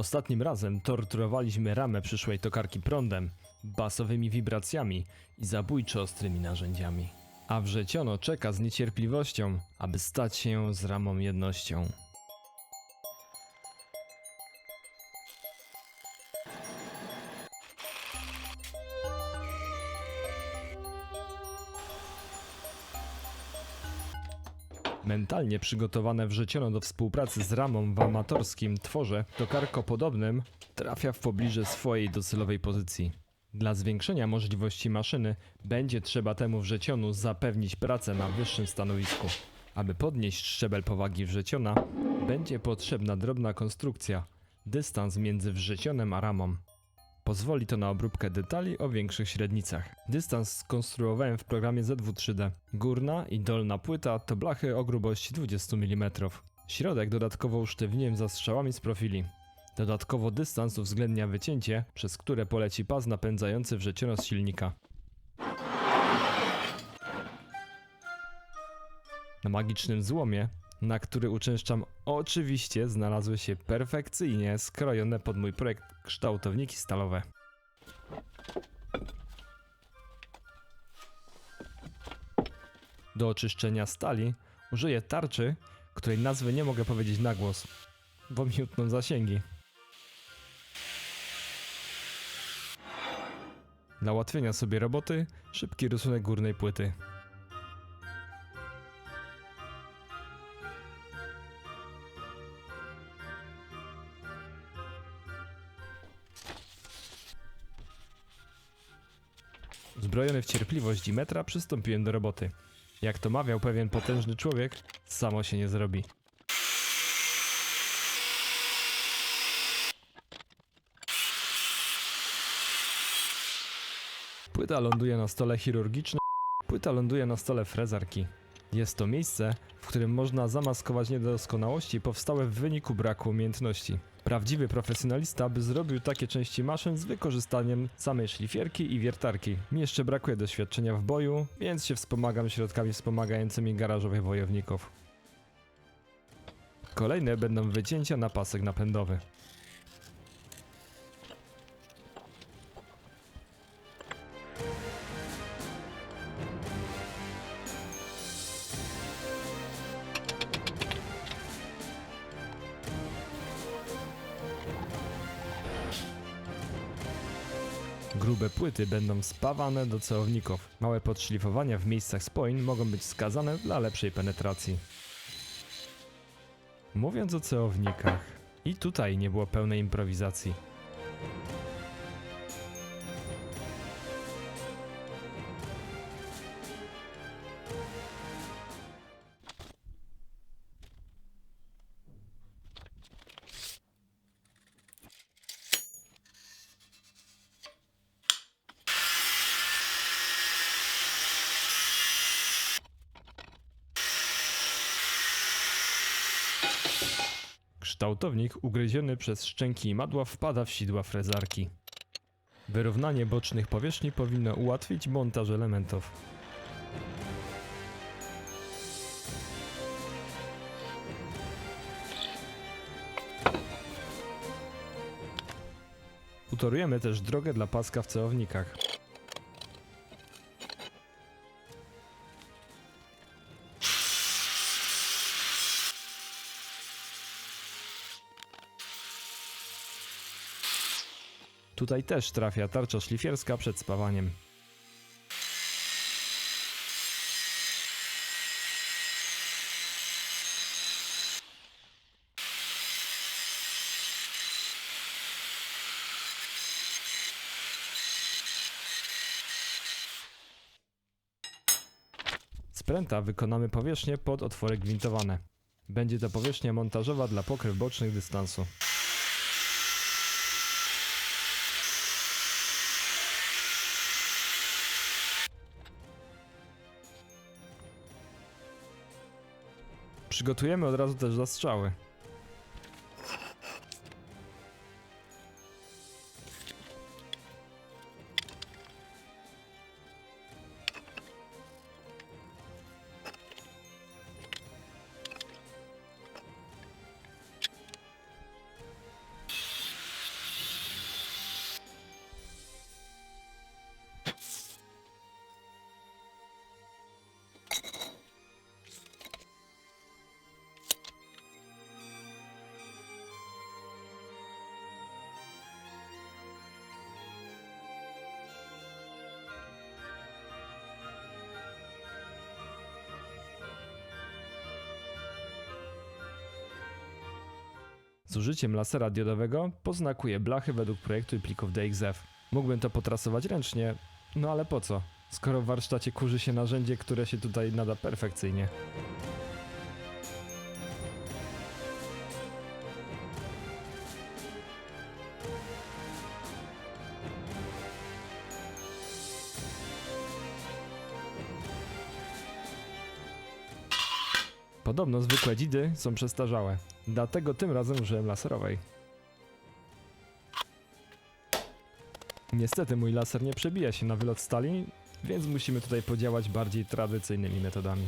Ostatnim razem torturowaliśmy ramę przyszłej tokarki prądem, basowymi wibracjami i zabójczo ostrymi narzędziami. A wrzeciono czeka z niecierpliwością, aby stać się z ramą jednością. Mentalnie przygotowane wrzeciono do współpracy z ramą w amatorskim tworze tokarko podobnym trafia w pobliże swojej docelowej pozycji. Dla zwiększenia możliwości maszyny będzie trzeba temu wrzecionu zapewnić pracę na wyższym stanowisku. Aby podnieść szczebel powagi wrzeciona, będzie potrzebna drobna konstrukcja, dystans między wrzecionem a ramą. Pozwoli to na obróbkę detali o większych średnicach. Dystans skonstruowałem w programie ZW3D. Górna i dolna płyta to blachy o grubości 20 mm. Środek dodatkowo usztywniłem zastrzałami z profili. Dodatkowo dystans uwzględnia wycięcie, przez które poleci pas napędzający wrzeciono z silnika. Na magicznym złomie, na który uczęszczam oczywiście znalazły się perfekcyjnie skrojone pod mój projekt kształtowniki stalowe. Do oczyszczenia stali użyję tarczy, której nazwy nie mogę powiedzieć na głos, bo mi utną zasięgi. Dla ułatwienia sobie roboty, szybki rysunek górnej płyty. Uzbrojony w cierpliwość Dimetra przystąpiłem do roboty. Jak to mawiał pewien potężny człowiek, samo się nie zrobi. Płyta ląduje na stole chirurgicznym, płyta ląduje na stole frezarki. Jest to miejsce, w którym można zamaskować niedoskonałości powstałe w wyniku braku umiejętności. Prawdziwy profesjonalista by zrobił takie części maszyn z wykorzystaniem samej szlifierki i wiertarki. Mi jeszcze brakuje doświadczenia w boju, więc się wspomagam środkami wspomagającymi garażowych wojowników. Kolejne będą wycięcia na pasek napędowy. Grube płyty będą spawane do ceowników. Małe podszlifowania w miejscach spojn mogą być wskazane dla lepszej penetracji. Mówiąc o ceownikach, i tutaj nie było pełnej improwizacji. Kształtownik ugryziony przez szczęki i madła wpada w sidła frezarki. Wyrównanie bocznych powierzchni powinno ułatwić montaż elementów. Utorujemy też drogę dla paska w ceownikach. Tutaj też trafia tarcza szlifierska przed spawaniem. Z pręta wykonamy powierzchnię pod otwory gwintowane. Będzie to powierzchnia montażowa dla pokryw bocznych dystansu. Przygotujemy od razu też zastrzały. Z użyciem lasera diodowego poznakuję blachy według projektu i plików DXF. Mógłbym to potrasować ręcznie, no ale po co? Skoro w warsztacie kurzy się narzędzie, które się tutaj nada perfekcyjnie. Podobno zwykłe dzidy są przestarzałe, dlatego tym razem użyłem laserowej. Niestety mój laser nie przebija się na wylot stali, więc musimy tutaj podziałać bardziej tradycyjnymi metodami.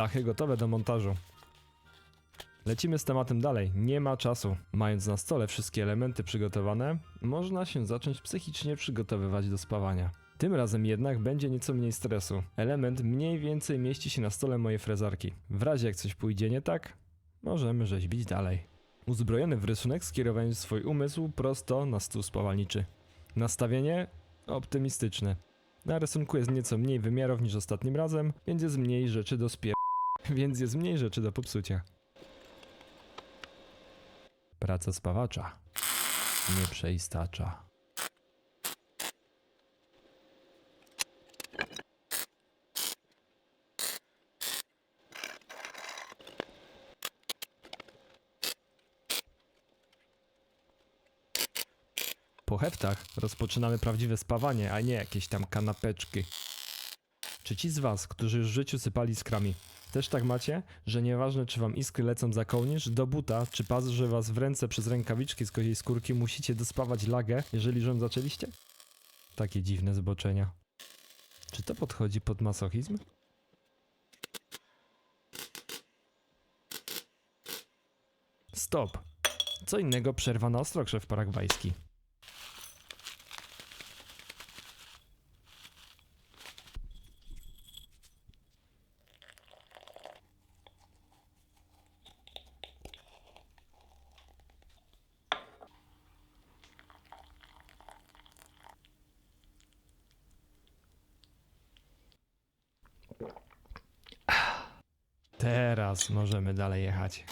Blachy gotowe do montażu. Lecimy z tematem dalej, nie ma czasu. Mając na stole wszystkie elementy przygotowane, można się zacząć psychicznie przygotowywać do spawania. Tym razem jednak będzie nieco mniej stresu. Element mniej więcej mieści się na stole mojej frezarki. W razie jak coś pójdzie nie tak, możemy rzeźbić dalej. Uzbrojony w rysunek skierowałem swój umysł prosto na stół spawalniczy. Nastawienie optymistyczne. Na rysunku jest nieco mniej wymiarów niż ostatnim razem, więc jest mniej rzeczy do spier... więc jest mniej rzeczy do popsucia. Praca spawacza. Nie przeistacza. Po heftach rozpoczynamy prawdziwe spawanie, a nie jakieś tam kanapeczki. Czy ci z was, którzy już w życiu sypali iskrami, też tak macie, że nieważne czy wam iskry lecą za kołnierz, do buta, czy pazdrzy was w ręce przez rękawiczki z koziej skórki, musicie dospawać lagę, jeżeli rząd zaczęliście? Takie dziwne zboczenia. Czy to podchodzi pod masochizm? Stop! Co innego przerwa na ostrokrzew paragwajski. Teraz możemy dalej jechać.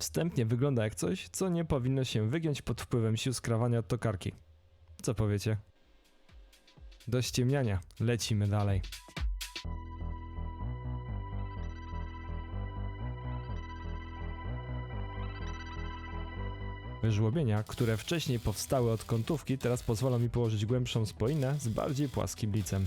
Wstępnie wygląda jak coś, co nie powinno się wygiąć pod wpływem sił skrawania od tokarki. Co powiecie? Do ściemniania, lecimy dalej. Wyżłobienia, które wcześniej powstały od kątówki, teraz pozwolą mi położyć głębszą spoinę z bardziej płaskim licem.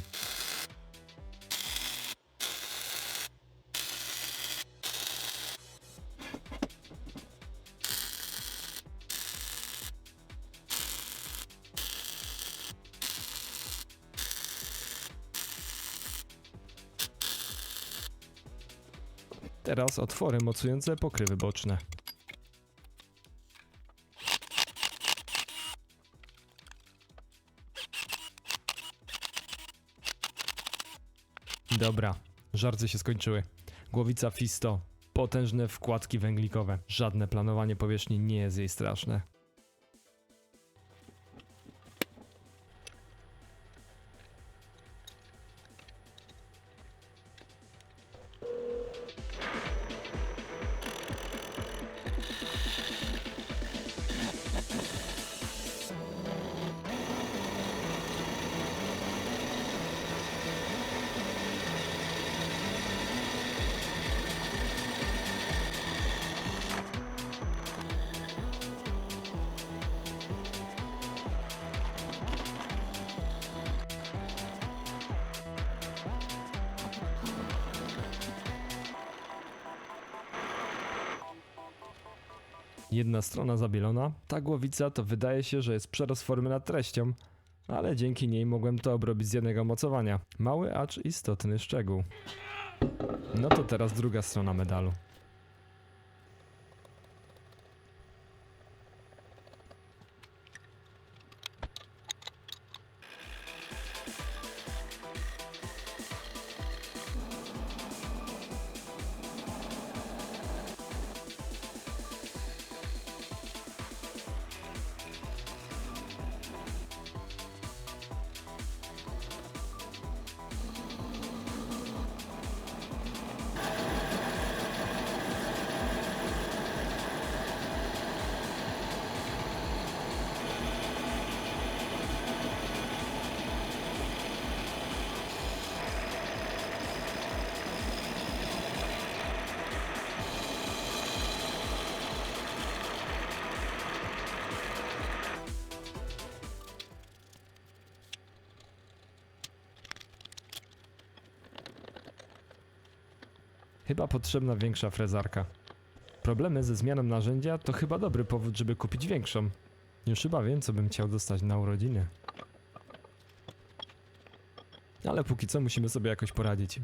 Teraz otwory mocujące pokrywy boczne. Dobra, żarty się skończyły. Głowica Fisto. Potężne wkładki węglikowe. Żadne planowanie powierzchni nie jest jej straszne. Strona zabielona, ta głowica to wydaje się, że jest przerost formy nad treścią, ale dzięki niej mogłem to obrobić z jednego mocowania. Mały, acz istotny szczegół. No to teraz druga strona medalu. Chyba potrzebna większa frezarka. Problemy ze zmianą narzędzia to chyba dobry powód, żeby kupić większą. Już chyba wiem, co bym chciał dostać na urodziny. Ale póki co musimy sobie jakoś poradzić.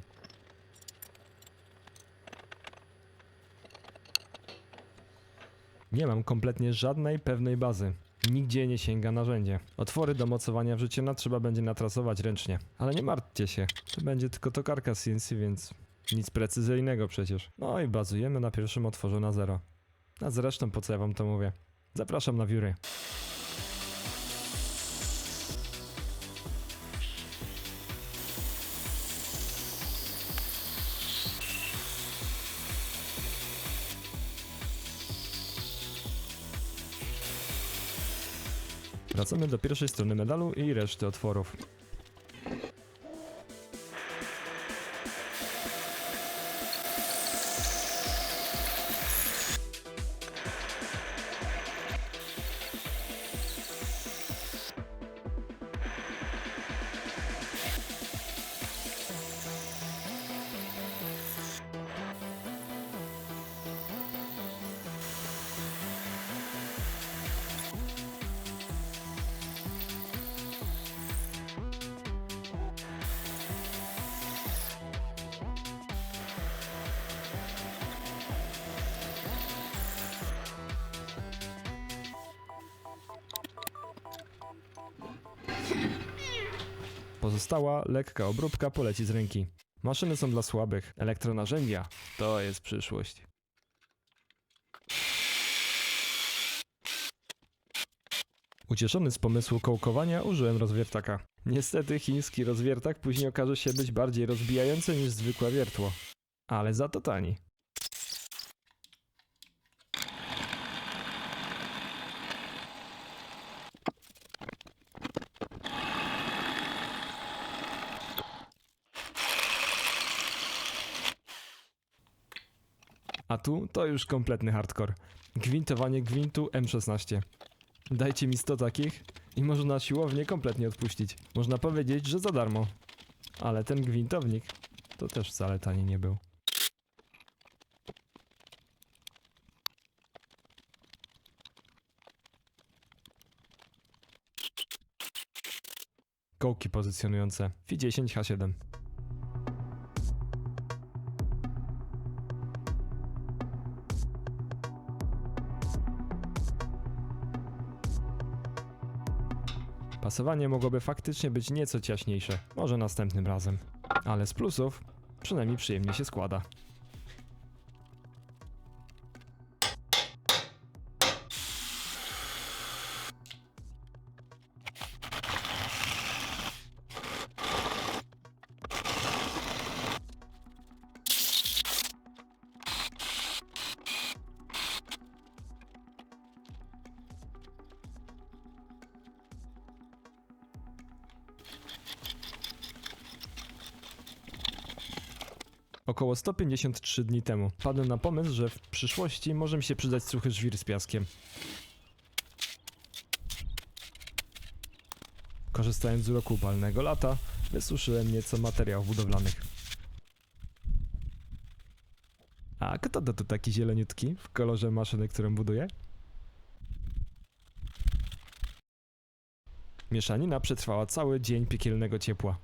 Nie mam kompletnie żadnej pewnej bazy. Nigdzie nie sięga narzędzie. Otwory do mocowania wrzeciona trzeba będzie natrasować ręcznie. Ale nie martwcie się, to będzie tylko tokarka CNC, więc nic precyzyjnego przecież. No i bazujemy na pierwszym otworze na zero. A zresztą po co ja wam to mówię? Zapraszam na wióry. Wracamy do pierwszej strony medalu i reszty otworów. Pozostała lekka obróbka poleci z ręki. Maszyny są dla słabych, elektronarzędzia to jest przyszłość. Ucieszony z pomysłu kołkowania użyłem rozwiertaka. Niestety chiński rozwiertak później okaże się być bardziej rozbijający niż zwykłe wiertło. Ale za to tani. A tu to już kompletny hardcore. Gwintowanie gwintu M16. Dajcie mi 100 takich i można siłownię kompletnie odpuścić. Można powiedzieć, że za darmo. Ale ten gwintownik to też wcale tani nie był. Kołki pozycjonujące FI10H7. Pasowanie mogłoby faktycznie być nieco ciaśniejsze, może następnym razem. Ale z plusów przynajmniej przyjemnie się składa. Około 153 dni temu wpadłem na pomysł, że w przyszłości może mi się przydać suchy żwir z piaskiem. Korzystając z uroku upalnego lata, wysuszyłem nieco materiałów budowlanych. A kto to tu taki zieloniutki w kolorze maszyny, którą buduję? Mieszanina przetrwała cały dzień piekielnego ciepła.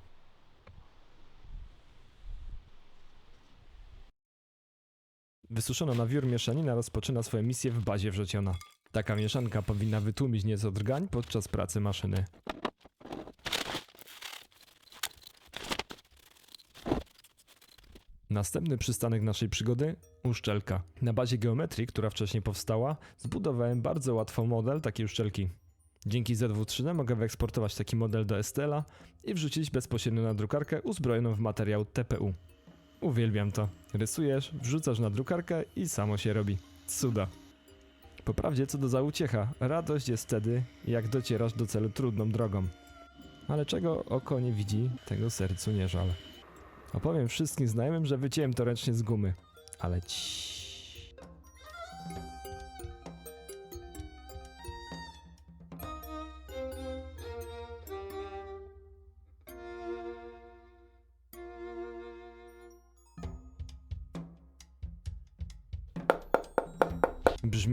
Wysuszona na wiór mieszanina rozpoczyna swoją misję w bazie wrzeciona. Taka mieszanka powinna wytłumić nieco drgań podczas pracy maszyny. Następny przystanek naszej przygody uszczelka. Na bazie geometrii, która wcześniej powstała, zbudowałem bardzo łatwo model takiej uszczelki. Dzięki ZW3D mogę wyeksportować taki model do STL-a i wrzucić bezpośrednio na drukarkę uzbrojoną w materiał TPU. Uwielbiam to. Rysujesz, wrzucasz na drukarkę i samo się robi. Cuda. Poprawdzie co do za uciecha, radość jest wtedy, jak docierasz do celu trudną drogą. Ale czego oko nie widzi, tego sercu nie żal. Opowiem wszystkim znajomym, że wyciąłem to ręcznie z gumy. Ale ci.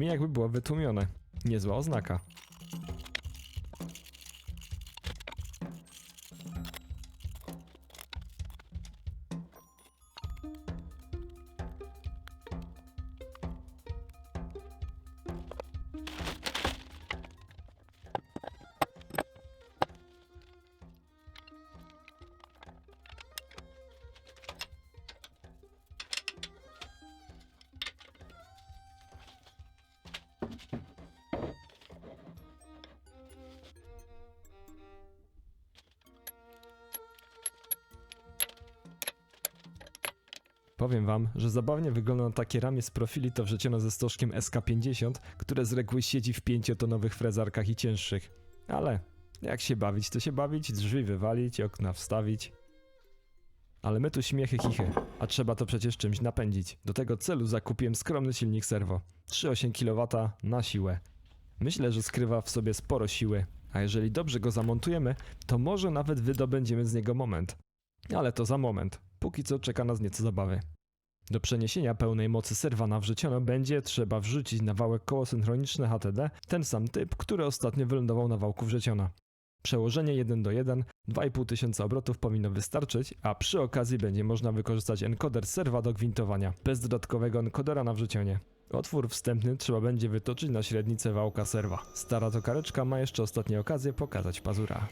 Brzmi jakby było wytłumione. Niezła oznaka. Powiem wam, że zabawnie wygląda na takie ramię z profili to wrzeciono ze stożkiem SK50, które z reguły siedzi w pięciotonowych frezarkach i cięższych. Ale jak się bawić, to się bawić, drzwi wywalić, okna wstawić. Ale my tu śmiechy chichy, a trzeba to przecież czymś napędzić. Do tego celu zakupiłem skromny silnik serwo. 3,8 kW na siłę. Myślę, że skrywa w sobie sporo siły, a jeżeli dobrze go zamontujemy, to może nawet wydobędziemy z niego moment. Ale to za moment. Póki co czeka nas nieco zabawy. Do przeniesienia pełnej mocy serwa na wrzeciono będzie trzeba wrzucić na wałek koło synchroniczne HTD ten sam typ, który ostatnio wylądował na wałku wrzeciona. Przełożenie 1 do 1, 2,5 tysiąca obrotów powinno wystarczyć, a przy okazji będzie można wykorzystać encoder serwa do gwintowania, bez dodatkowego encodera na wrzecionie. Otwór wstępny trzeba będzie wytoczyć na średnicę wałka serwa. Stara tokareczka ma jeszcze ostatnie okazję pokazać pazura.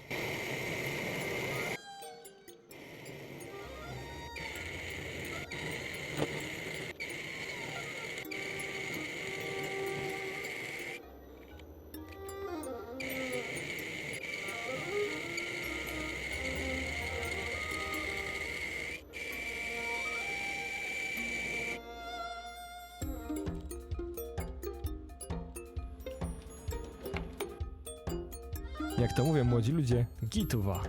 Jak to mówią młodzi ludzie, gituwa.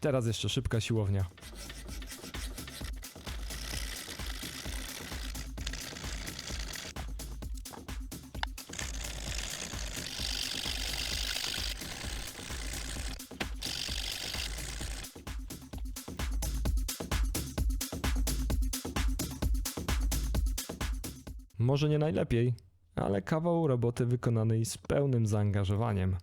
Teraz jeszcze szybka siłownia. Może nie najlepiej, ale kawał roboty wykonanej z pełnym zaangażowaniem.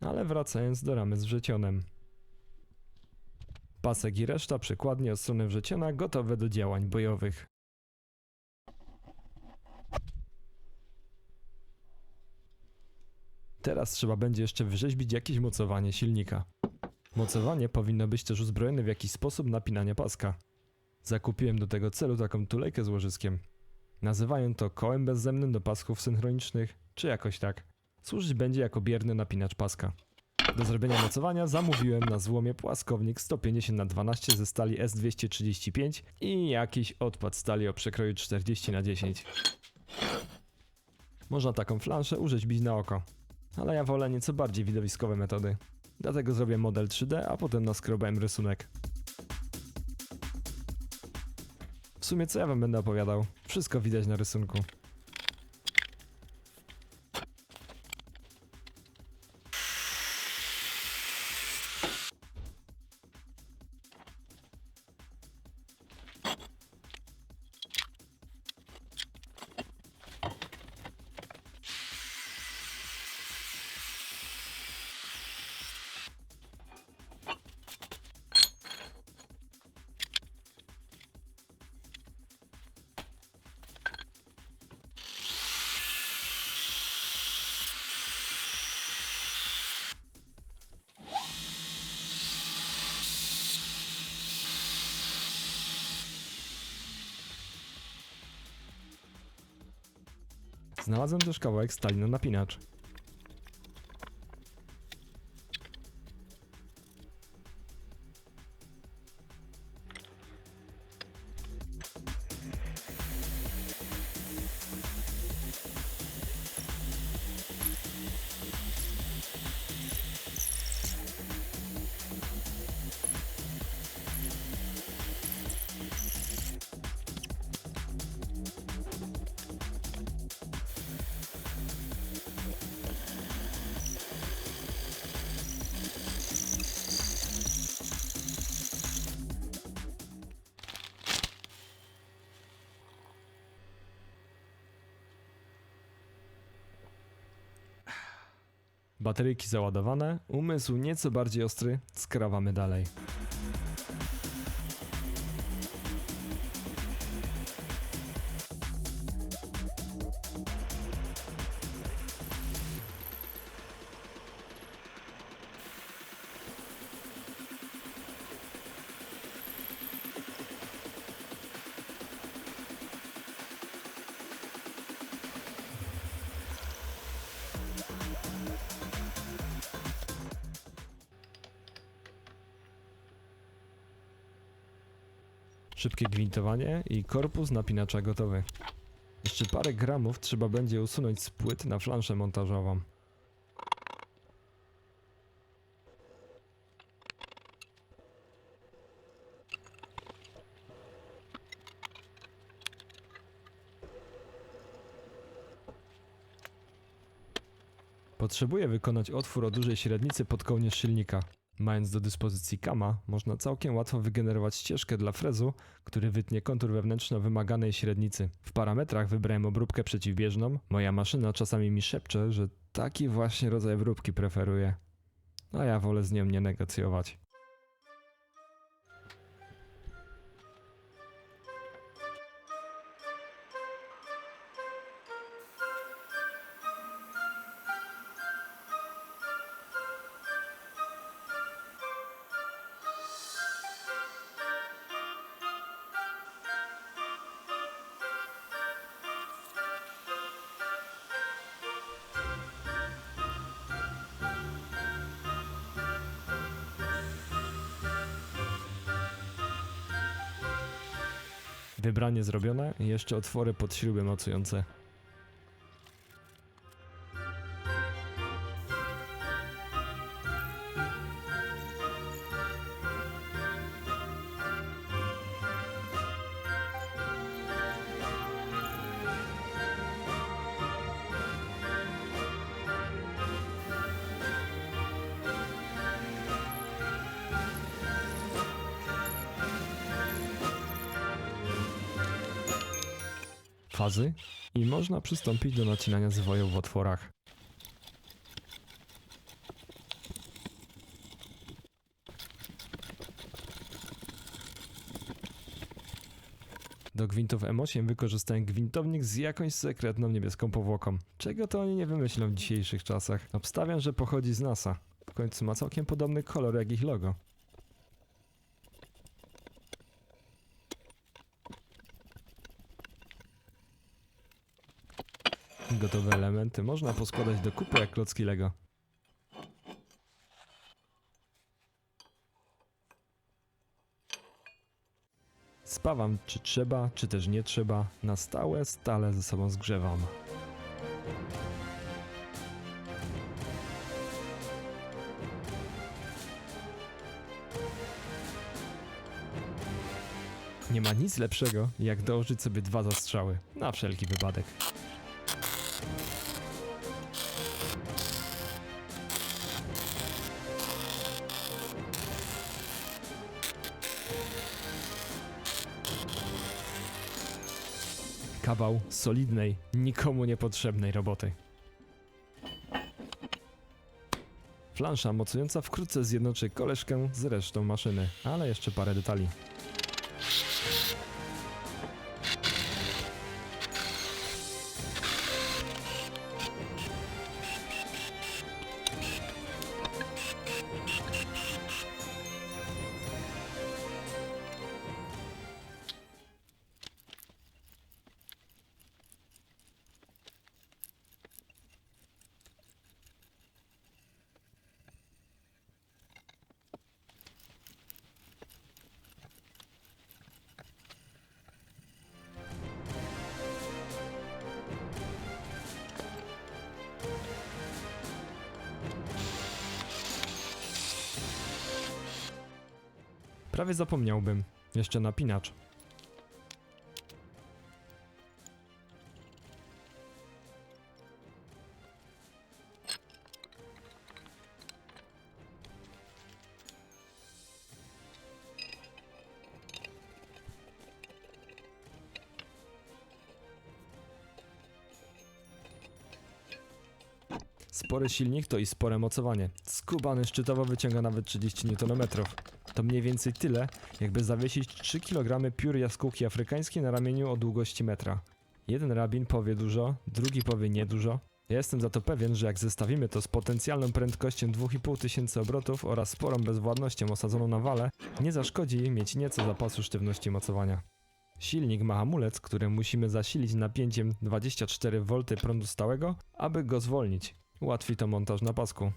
Ale wracając do ramy z wrzecionem. Pasek i reszta przykładnie od strony wrzeciona gotowe do działań bojowych. Teraz trzeba będzie jeszcze wyrzeźbić jakieś mocowanie silnika. Mocowanie powinno być też uzbrojone w jakiś sposób napinania paska. Zakupiłem do tego celu taką tulejkę z łożyskiem. Nazywają to kołem bezzemnym do pasków synchronicznych, czy jakoś tak. Służyć będzie jako bierny napinacz paska. Do zrobienia mocowania zamówiłem na złomie płaskownik 150 na 12 ze stali S235 i jakiś odpad stali o przekroju 40 na 10. Można taką flanszę urzeźbić na oko ale ja wolę nieco bardziej widowiskowe metody. Dlatego zrobię model 3D, a potem naskrobałem rysunek. W sumie co ja wam będę opowiadał? Wszystko widać na rysunku. Znalazłem też kawałek stali na napinacz. Bateryjki załadowane, umysł nieco bardziej ostry, skrawamy dalej. Szybkie gwintowanie i korpus napinacza gotowy. Jeszcze parę gramów trzeba będzie usunąć z płyt na flanszę montażową. Potrzebuję wykonać otwór o dużej średnicy pod kołnierz silnika. Mając do dyspozycji kama, można całkiem łatwo wygenerować ścieżkę dla frezu, który wytnie kontur wewnętrzny o wymaganej średnicy. W parametrach wybrałem obróbkę przeciwbieżną. Moja maszyna czasami mi szepcze, że taki właśnie rodzaj obróbki preferuje. A ja wolę z nią nie negocjować. Wybranie zrobione, jeszcze otwory pod śruby mocujące. I można przystąpić do nacinania zwojów w otworach. Do gwintów M8 wykorzystałem gwintownik z jakąś sekretną niebieską powłoką. Czego to oni nie wymyślą w dzisiejszych czasach? Obstawiam, że pochodzi z NASA. W końcu ma całkiem podobny kolor jak ich logo. Gotowe elementy można poskładać do kupy jak klocki Lego. Spawam czy trzeba, czy też nie trzeba, na stałe, stale ze sobą zgrzewam. Nie ma nic lepszego, jak dołożyć sobie dwa zastrzały. Na wszelki wypadek. Kawał solidnej, nikomu niepotrzebnej roboty. Flansza mocująca wkrótce zjednoczy koleżkę z resztą maszyny, ale jeszcze parę detali. Prawie zapomniałbym. Jeszcze napinacz. Spory silnik to i spore mocowanie. Skubany szczytowo wyciąga nawet 30 Nm. To mniej więcej tyle, jakby zawiesić 3 kg piór jaskółki afrykańskiej na ramieniu o długości metra. Jeden rabin powie dużo, drugi powie niedużo. Ja jestem za to pewien, że jak zestawimy to z potencjalną prędkością 2,5 tysięcy obrotów oraz sporą bezwładnością osadzoną na wale, nie zaszkodzi mieć nieco zapasu sztywności mocowania. Silnik ma hamulec, który musimy zasilić napięciem 24V prądu stałego, aby go zwolnić. Ułatwi to montaż na pasku.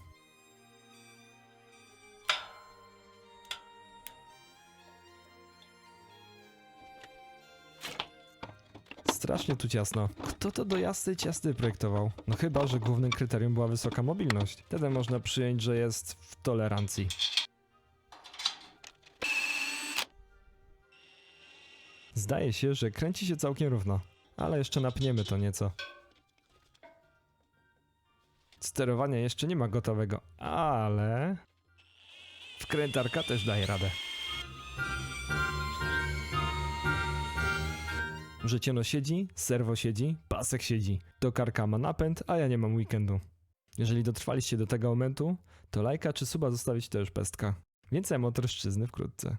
Strasznie tu ciasno. Kto to do jasnej ciasty projektował? No chyba, że głównym kryterium była wysoka mobilność. Wtedy można przyjąć, że jest w tolerancji. Zdaje się, że kręci się całkiem równo, ale jeszcze napniemy to nieco. Sterowania jeszcze nie ma gotowego, ale... Wkrętarka też daje radę. Wrzeciono siedzi, serwo siedzi, pasek siedzi. Tokarka ma napęd, a ja nie mam weekendu. Jeżeli dotrwaliście do tego momentu, to lajka czy suba zostawić to już pestka. Więcej motorszczyzny wkrótce.